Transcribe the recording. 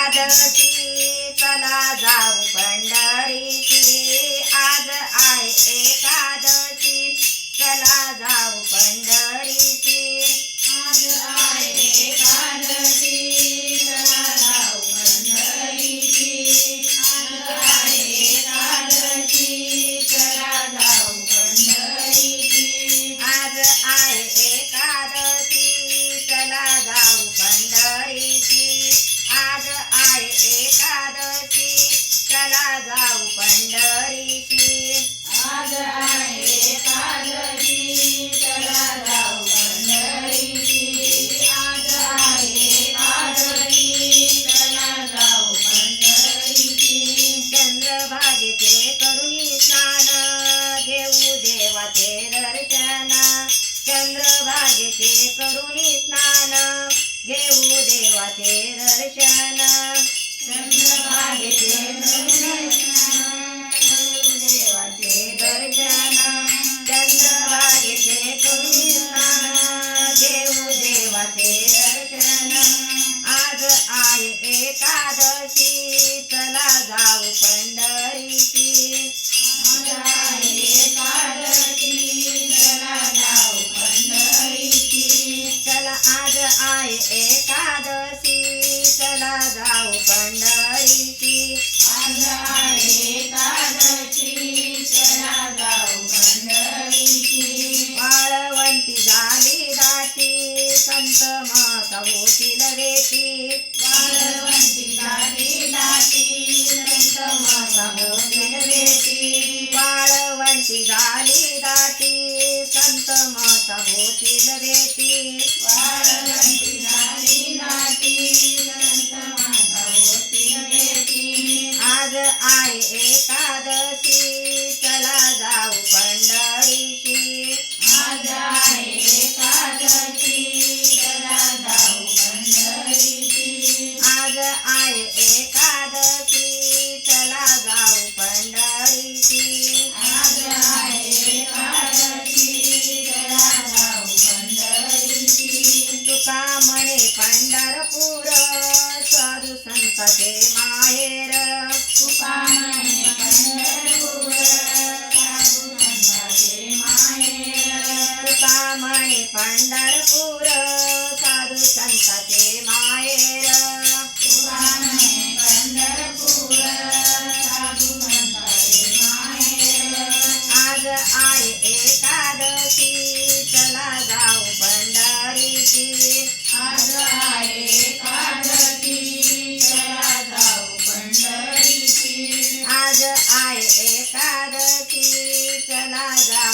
एकादशी चला जाऊ पंढरीची. आज आहे चंद्रभागेचे करुणी स्नान. घेऊ देवाचे दर्शन. चंद्रभागेचे देवाचे दर्शन. चंद्रभागेचे करुणी स्नान. घेऊ देवाचे दर्शन. आज आहे एकादशी. चला जाऊ पंढरीची. आहे एकादशी. चला जाऊ पंढरीची. आज आहे एकादशी. चला जाऊ पंढरीची. वाळवंटी झाली दाटी. संत मत होतील वेटी वाळवंटी झाली दाटी. संत मत होतील वेटी वाळवंटी झाली दाटी. संत मत होतील वेटी आहे एकादशी. चला जाऊ पंढरीची आज आहे एकादशी. चला जाऊ पंढरीची आज आहे एकादशी. चला जाऊ पंढरीची आज आहे एकादशी. चला जाऊ पंढरीची तुका म्हणे पंढरपूर. साधू संताचे माहेर तुका पंढरपूर साधू संताचे माहेर. पंढरपूर साधू संतांचे माहेर आज आहे एकादशी चला जाऊ पंढरीची. आज आहे एकादशी चला जाऊ पंढरीची. आज आहे एकादशी चला जाऊ